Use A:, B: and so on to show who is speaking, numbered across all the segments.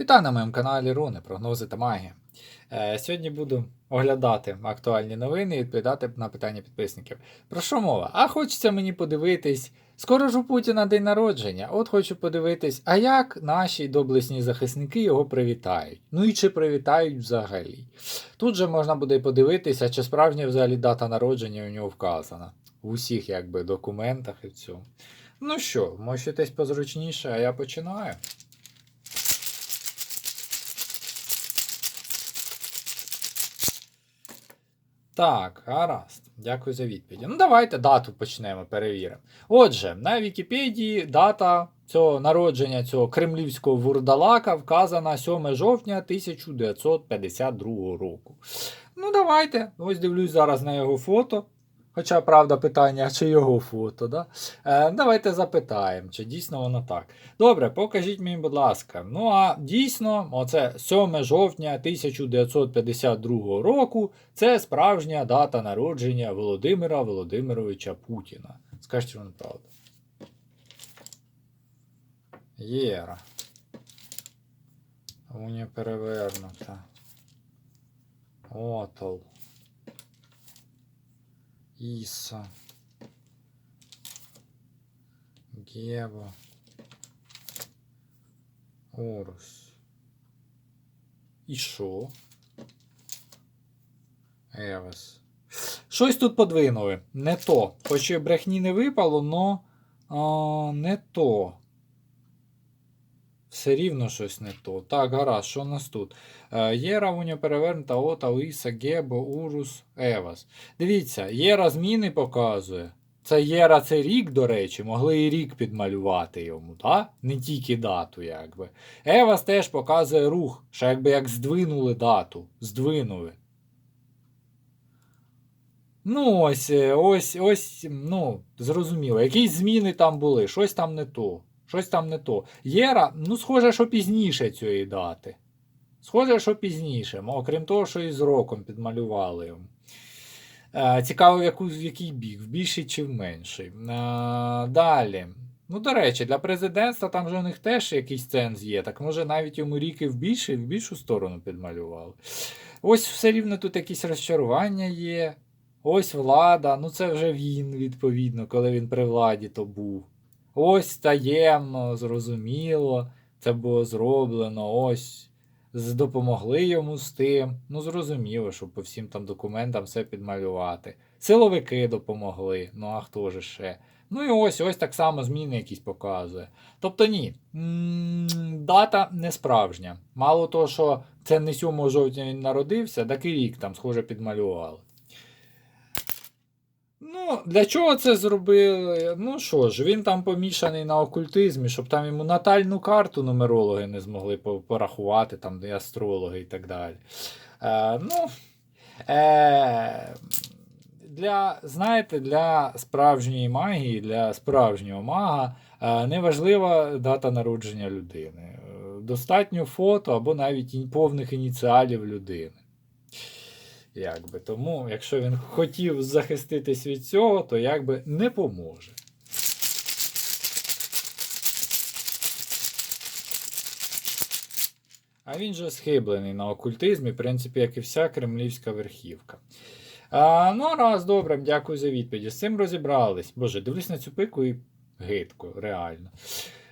A: Вітаю на моєму каналі Руни, прогнози та магія. Е, сьогодні буду оглядати актуальні новини і відповідати на питання підписників. Про що мова? А хочеться мені подивитись. Скоро ж у Путіна день народження. От хочу подивитись, а як наші доблесні захисники його привітають. Ну і чи привітають взагалі. Тут же можна буде подивитися, чи справжня взагалі дата народження у нього вказана. В усіх якби документах і в цьому. Ну що, мочитесь позручніше, а я починаю. Так, гаразд. Дякую за відповідь. Ну, давайте дату почнемо, перевіримо. Отже, на Вікіпедії дата цього народження цього кремлівського вурдалака вказана 7 жовтня 1952 року. Ну, давайте. Ось дивлюсь зараз на його фото. Хоча, правда, питання, чи його фото, да? Е, давайте запитаємо, чи дійсно воно так. Добре, покажіть мені, будь ласка. Ну а дійсно, оце 7 жовтня 1952 року це справжня дата народження Володимира Володимировича Путіна. Скажіть, що воно правда. Єра. Уня перевернута. Отол. Іса. Гева, Орус. І що? Евес. Щось тут подвинули. Не то. Хоч брехні не випало, но а, не то. Все рівно щось не то. Так, гаразд, що у нас тут? Е, Єра Уня перевернута, Ота, Лиса, Гебо, Урус, Евас. Дивіться, Єра зміни показує. Це Єра це рік, до речі, могли і рік підмалювати йому, так? Не тільки дату, якби. Евас теж показує рух, що якби як здвинули дату. Здвинули. Ну, ось, е, ось, ось, ну, зрозуміло. Якісь зміни там були, щось там не то. Щось там не то. Єра, ну, схоже, що пізніше цієї дати. Схоже, що пізніше, окрім того, що і з роком підмалювали. Е, цікаво, в, яку, в який бік, в більший чи в менший. Е, далі. Ну, до речі, для президентства там же у них теж якийсь ценз є. Так може навіть йому рік і в більшу, в більшу сторону підмалювали. Ось все рівно тут якісь розчарування є. Ось влада. Ну це вже він, відповідно, коли він при владі то був. Ось таємно, зрозуміло, це було зроблено, ось допомогли йому з тим. Ну, зрозуміло, що по всім там документам все підмалювати. Силовики допомогли, ну а хто же ще? Ну і ось ось так само зміни якісь показує. Тобто ні, дата не справжня. Мало того, що це не 7 жовтня він народився, так і рік там, схоже, підмалювали. Для чого це зробили? Ну що ж, він там помішаний на окультизмі, щоб там йому натальну карту нумерологи не змогли порахувати, там, і астрологи і так далі. Е, ну, е, для, знаєте, для справжньої магії, для справжнього мага е, не важлива дата народження людини. Е, Достатньо фото або навіть повних ініціалів людини. Якби. Тому, якщо він хотів захиститись від цього, то якби не поможе. А він же схиблений на окультизмі, в принципі, як і вся кремлівська верхівка. А, ну, раз, добре, дякую за відповідь. З цим розібрались. Боже, дивлюсь на цю пику і гидко, реально.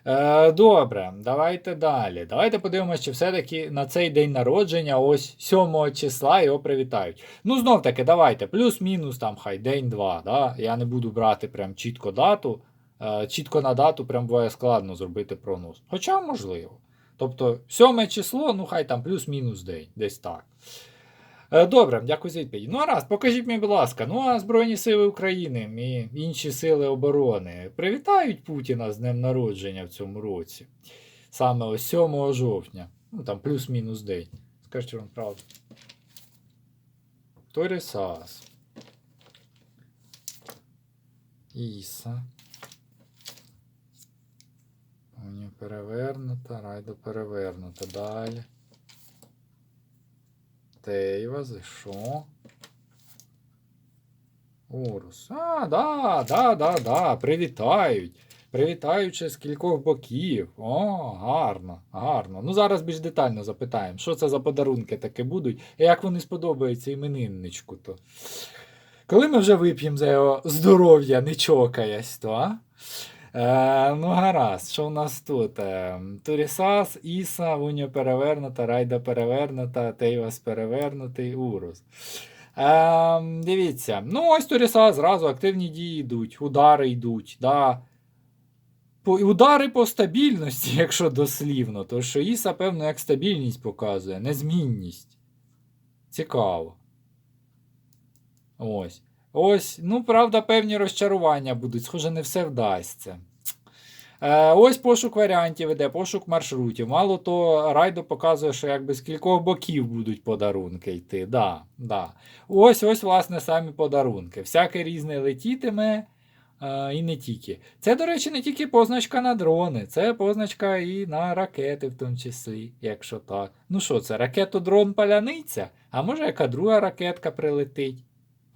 A: Е, добре, давайте далі. Давайте подивимося, чи все-таки на цей день народження, ось 7 числа його привітають. Ну, знов таки, давайте, плюс-мінус, там, хай день-два. Да? Я не буду брати прям чітко дату. Е, чітко на дату прям буває складно зробити прогноз. Хоча можливо. Тобто, 7 число, ну хай там плюс-мінус день, десь так. Е, Добре, дякую за відповідь. Ну, а раз, покажіть мені, будь ласка, ну а Збройні Сили України і інші сили оборони привітають Путіна з днем народження в цьому році. Саме ось 7 жовтня. Ну там плюс-мінус день. Скажіть вам правду. Торісас. Іса. Уні перевернута, райдо перевернута. Далі. Тейва, що? Урус. А, да, да, да, да, привітають. Привітаючи з кількох боків. О, гарно, гарно. Ну зараз більш детально запитаємо, що це за подарунки таке будуть, і як вони сподобаються іменинничку. то. Коли ми вже вип'ємо за його здоров'я, не чокаясь, то а? Е, ну, гаразд, що у нас тут? Е, Турісас, Іса, Уня перевернута, Райда перевернута, Тейвас перевернутий, Урус. Е, дивіться, ну ось Турісас, зразу активні дії йдуть, удари йдуть. Да. По, удари по стабільності, якщо дослівно, то що Іса, певно, як стабільність показує, незмінність. Цікаво. Ось. Ось, ну, правда, певні розчарування будуть, схоже, не все вдасться. Е, ось пошук варіантів іде, пошук маршрутів. Мало то райдо показує, що якби з кількох боків будуть подарунки йти. Да, да. Ось, ось, власне, самі подарунки. Всяке різне летітиме. е, і не тільки. Це, до речі, не тільки позначка на дрони, це позначка і на ракети, в тому числі, якщо так. Ну що це, ракетодрон паляниця? А може яка друга ракетка прилетить?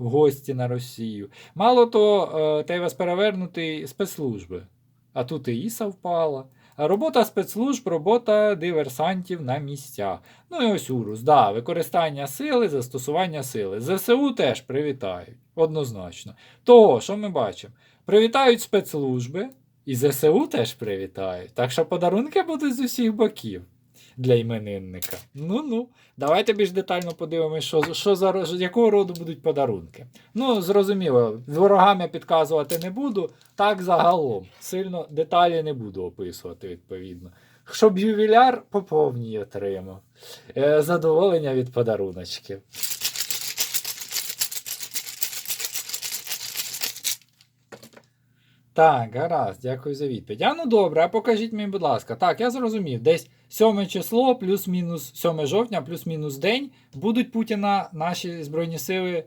A: Гості на Росію. Мало то, е, те вас перевернути спецслужби. А тут і Іса впала. Робота спецслужб, робота диверсантів на місцях. Ну і ось Урус, да, використання сили, застосування сили. ЗСУ теж привітають, однозначно. Того, що ми бачимо? Привітають спецслужби, і ЗСУ теж привітають. Так що подарунки будуть з усіх боків для іменинника. Ну-ну, давайте більш детально подивимося, що, що за якого роду будуть подарунки. Ну, зрозуміло, ворогам я підказувати не буду. Так загалом. Сильно деталі не буду описувати, відповідно. Щоб ювіляр по отримав. Е, задоволення від подаруночків. Так, гаразд, дякую за відповідь. А ну добре, а покажіть мені, будь ласка. Так, я зрозумів, десь 7 число, плюс-мінус 7 жовтня, плюс-мінус день будуть Путіна наші Збройні сили,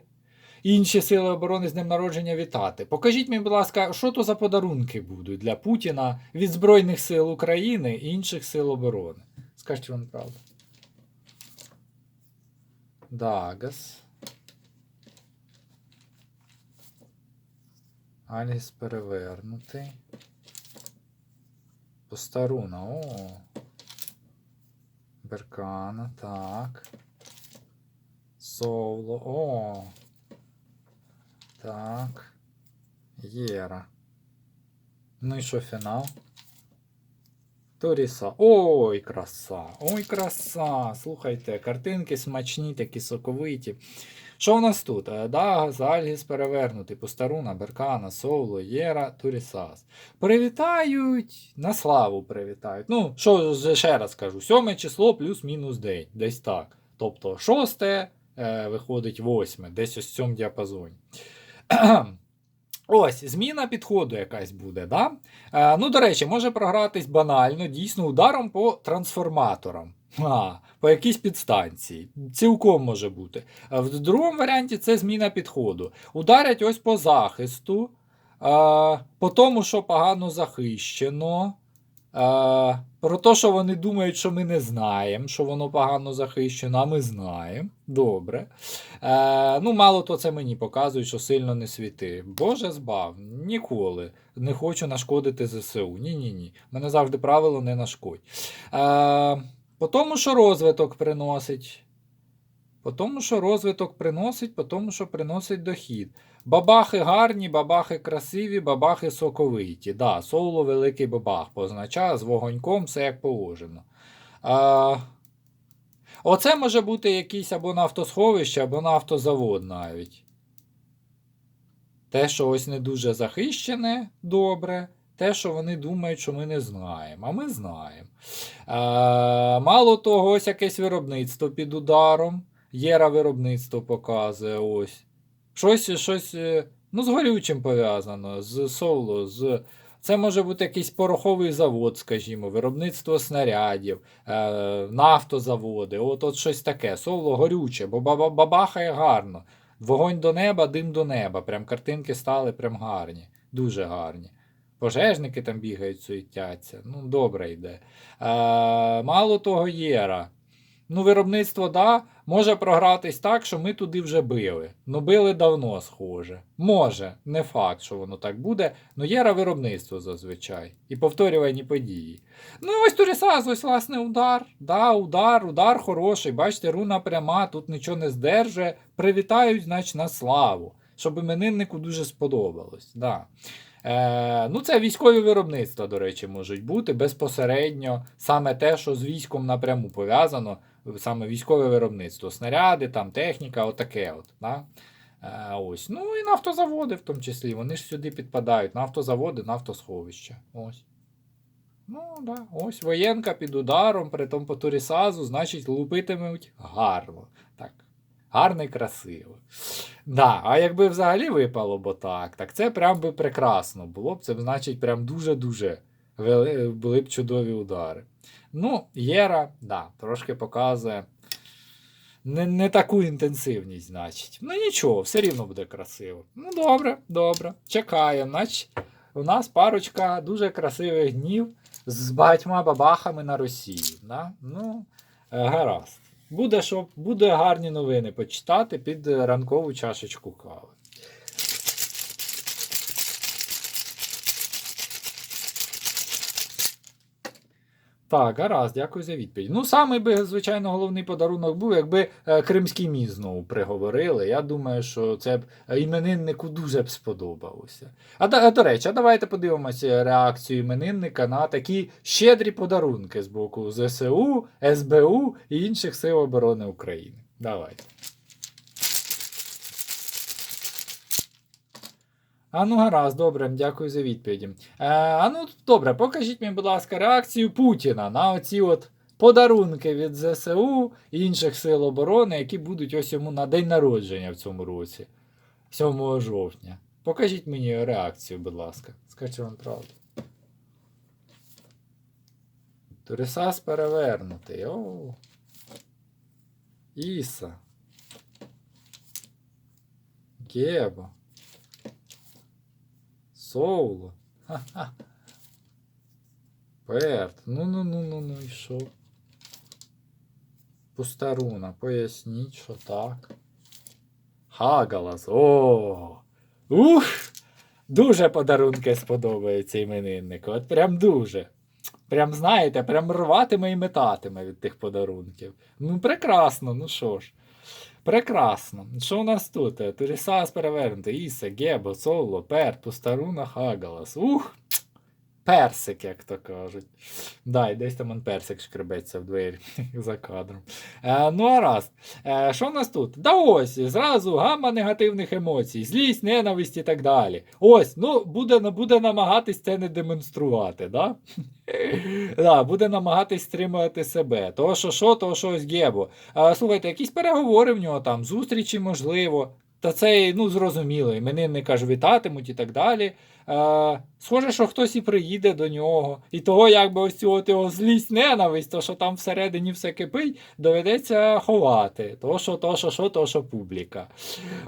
A: інші сили оборони з днем народження вітати. Покажіть мені, будь ласка, що то за подарунки будуть для Путіна від Збройних сил України і інших сил оборони. Скажіть вам правду. Дагас. Аліс перевернутий. Постаруна, о. Беркана, так. Соло, о. Так. Єра. Ну і що фінал? Торіса. Ой, краса! Ой, краса! Слухайте, картинки смачні, такі соковиті. Що в нас тут? Е, Дагас, Альгіс перевернутий, Постаруна, Беркана, Соло, Єра, Турісас. Привітають, на славу привітають. Ну, що ще раз кажу, сьоме число плюс-мінус день, десь так. Тобто шосте е, виходить восьме, десь ось в цьому діапазоні. Ось, зміна підходу якась буде, да? Е, ну, до речі, може програтись банально, дійсно, ударом по трансформаторам. А, по якійсь підстанції. Цілком може бути. В другому варіанті це зміна підходу. Ударять ось по захисту, а, по тому, що погано захищено. А, про те, що вони думають, що ми не знаємо, що воно погано захищено, а ми знаємо. Добре. Е, ну, мало то це мені показують, що сильно не світи. Боже збав, ніколи не хочу нашкодити ЗСУ. Ні-ні-ні. Мене завжди правило не нашкодь. Е, по тому, що розвиток приносить. По тому, що розвиток приносить, по тому, що приносить дохід. Бабахи гарні, бабахи красиві, бабахи соковиті. Да, соло великий бабах позначає з вогоньком все як положено. А, оце може бути якийсь або нафтосховище, або нафтозавод навіть. Те, що ось не дуже захищене, добре. Те, що вони думають, що ми не знаємо, а ми знаємо. Е, мало того, ось якесь виробництво під ударом. Єра виробництво показує ось. Щось, щось е, ну, з горючим пов'язано, з соло, з. Це може бути якийсь пороховий завод, скажімо, виробництво снарядів, е, нафтозаводи, от, от щось таке. Соло горюче, бо бабахає гарно. Вогонь до неба, дим до неба. Прям картинки стали прям гарні, дуже гарні. Пожежники там бігають, суетяться. Ну, добре йде. Е, мало того, Єра. Ну, виробництво, да, може програтись так, що ми туди вже били. Ну, били давно, схоже. Може, не факт, що воно так буде, ну є виробництво зазвичай. І повторювані події. Ну, ось Турісаз, ось власне удар. Да, удар, удар хороший. Бачите, руна пряма, тут нічого не здержує. Привітають, значить, на славу. Щоб імениннику дуже сподобалось. Да. Е, ну, це військові виробництва, до речі, можуть бути безпосередньо саме те, що з військом напряму пов'язано, саме військове виробництво, снаряди, там, техніка, отаке. От, да? е, ось. Ну і нафтозаводи в тому числі. Вони ж сюди підпадають. Нафтозаводи, нафтосховища. Ось. Ну, да. Ось воєнка під ударом, при тому по турісазу, значить, лупитимуть гарно. Так. Гарно і красиво. Да, а якби взагалі випало б так, так це прям би прекрасно було б. Це б, значить, прям дуже-дуже були б чудові удари. Ну, Єра, да, трошки показує не, не таку інтенсивність, значить. Ну нічого, все рівно буде красиво. Ну, добре, добре. Значить, у нас парочка дуже красивих днів з багатьма бабахами на Росії. Да? Ну, е, гаразд. Буде, що, буде гарні новини почитати під ранкову чашечку кави. Так, гаразд, дякую за відповідь. Ну, самий би, звичайно, головний подарунок був, якби е, Кримський міст знову приговорили. Я думаю, що це б е, імениннику дуже б сподобалося. А, а до речі, давайте подивимося реакцію іменинника на такі щедрі подарунки з боку ЗСУ, СБУ і інших сил оборони України. Давайте. А ну гаразд, добре, дякую за відповіді. Е, а ну добре, покажіть мені, будь ласка, реакцію Путіна на оці от подарунки від ЗСУ і інших сил оборони, які будуть ось йому на день народження в цьому році, 7 жовтня. Покажіть мені реакцію, будь ласка. Скажіть вам правду. Турисас перевернутий. О. Іса. Геба. Соуло. Перт. Ну ну ну ну ну і що? Пустаруна, поясніть, що так. Хагалас. О! Ух! Дуже подарунки сподобаються імениннику. От прям дуже. Прям знаєте, прям рватиме і метатиме від тих подарунків. Ну, прекрасно, ну що ж. Прекрасно. Що у нас тут? Е, Турісас перевернути, Іса, Гебо, Соло, Перт, Пустаруна, Хагалас. Ух! Персик, як то кажуть. Да, і десь там он персик шкребеться в двері за кадром. Е, ну, а раз. Е, що в нас тут? Да ось, зразу гамма негативних емоцій, злість, ненависть і так далі. Ось, ну, буде, буде намагатись це не демонструвати, да? да, буде намагатись стримувати себе. Того, що що, того, що ось. А, слухайте, якісь переговори в нього там, зустрічі, можливо. Та це, ну, зрозуміло, іменинника ж вітатимуть і так далі. Е, схоже, що хтось і приїде до нього. І того, якби ось цю його злість ненависть, то що там всередині все кипить, доведеться ховати. То, що, то, що, що, то, що публіка.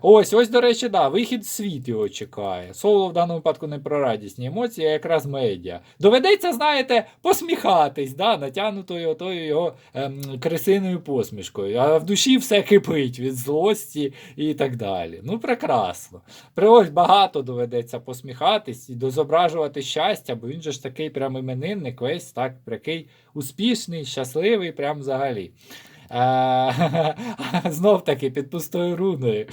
A: Ось, ось, до речі, да, вихід в світ його чекає. Соло в даному випадку не про радісні емоції, а якраз медіа. Доведеться, знаєте, посміхатись, да, натягнутою отою його ем, крисиною посмішкою. А в душі все кипить від злості і так далі. Ну, прекрасно. Ось багато доведеться посміхатись і дозображувати щастя, бо він же ж такий прям іменинник, весь так, такий успішний, щасливий, прям взагалі. Е, Знов таки під пустою руною.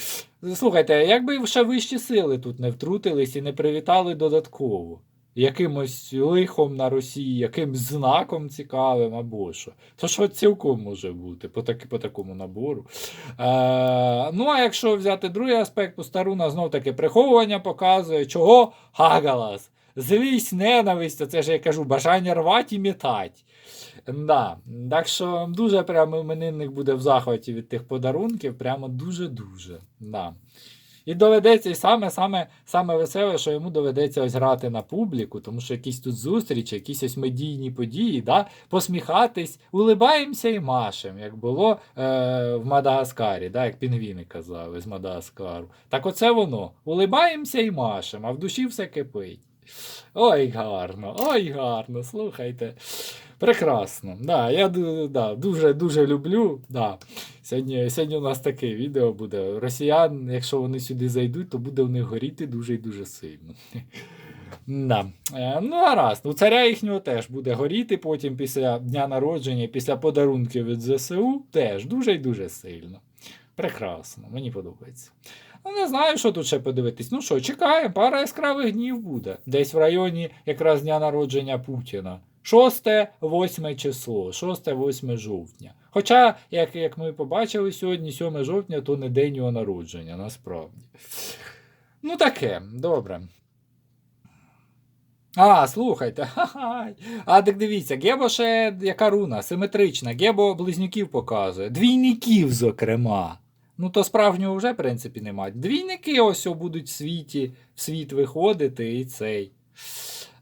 A: Слухайте, якби ще вищі сили тут не втрутились і не привітали додатково. Якимось лихом на Росії, якимсь знаком цікавим або що. То що цілком може бути по, таки, по такому набору. Е, ну, а якщо взяти другий аспект, Постаруна знов таки приховування показує, чого Хагалас. Злість, ненависть, це ж я кажу, бажання рвати і мітати. Да. Так що дуже прямо іменинник буде в захваті від тих подарунків, прямо дуже-дуже. Да. І доведеться, і саме, саме, саме веселе, що йому доведеться ось грати на публіку, тому що якісь тут зустрічі, якісь ось медійні події, да, посміхатись, улибаємося і машем, як було е, в Мадагаскарі, да, як пінгвіни казали з Мадагаскару. Так оце воно. Улибаємося і машем, а в душі все кипить. Ой, гарно, ой, гарно, слухайте. Прекрасно. Да, я да, дуже дуже люблю. Да. Сьогодні, сьогодні у нас таке відео буде. Росіян, якщо вони сюди зайдуть, то буде в них горіти дуже і дуже сильно. Да. Е, Ну, гаразд. У царя їхнього теж буде горіти потім після дня народження, після подарунків від ЗСУ теж дуже і дуже сильно. Прекрасно, мені подобається. Ну, не знаю, що тут ще подивитись. Ну що, чекаємо, пара яскравих днів буде. Десь в районі якраз дня народження Путіна. 6-8 число, 6-8 жовтня. Хоча, як, як ми побачили сьогодні, 7 жовтня, то не день його народження, насправді. Ну, таке, добре. А, слухайте. А так дивіться, Гебо ще яка руна, симетрична. Гебо близнюків показує. Двійників, зокрема. Ну, то справжнього вже, в принципі, немає. Двійники ось будуть в світі, в світ виходити і цей.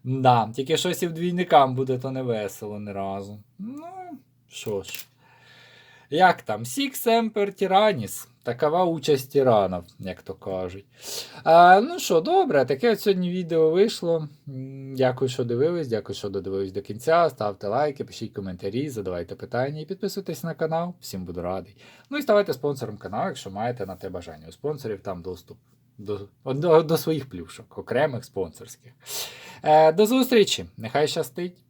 A: Да, тільки щось і в двійникам буде, то не весело ні разу. Ну, що ж. Як там? Сік семпер тираніс. Такова участь тиранів, як то кажуть. А, ну що, добре, таке от сьогодні відео вийшло. Дякую, що дивились, дякую, що додивились до кінця. Ставте лайки, пишіть коментарі, задавайте питання і підписуйтесь на канал. Всім буду радий. Ну і ставайте спонсором каналу, якщо маєте на те бажання. У спонсорів там доступ до, до, до своїх плюшок, окремих спонсорських. Е, до зустрічі! Нехай щастить!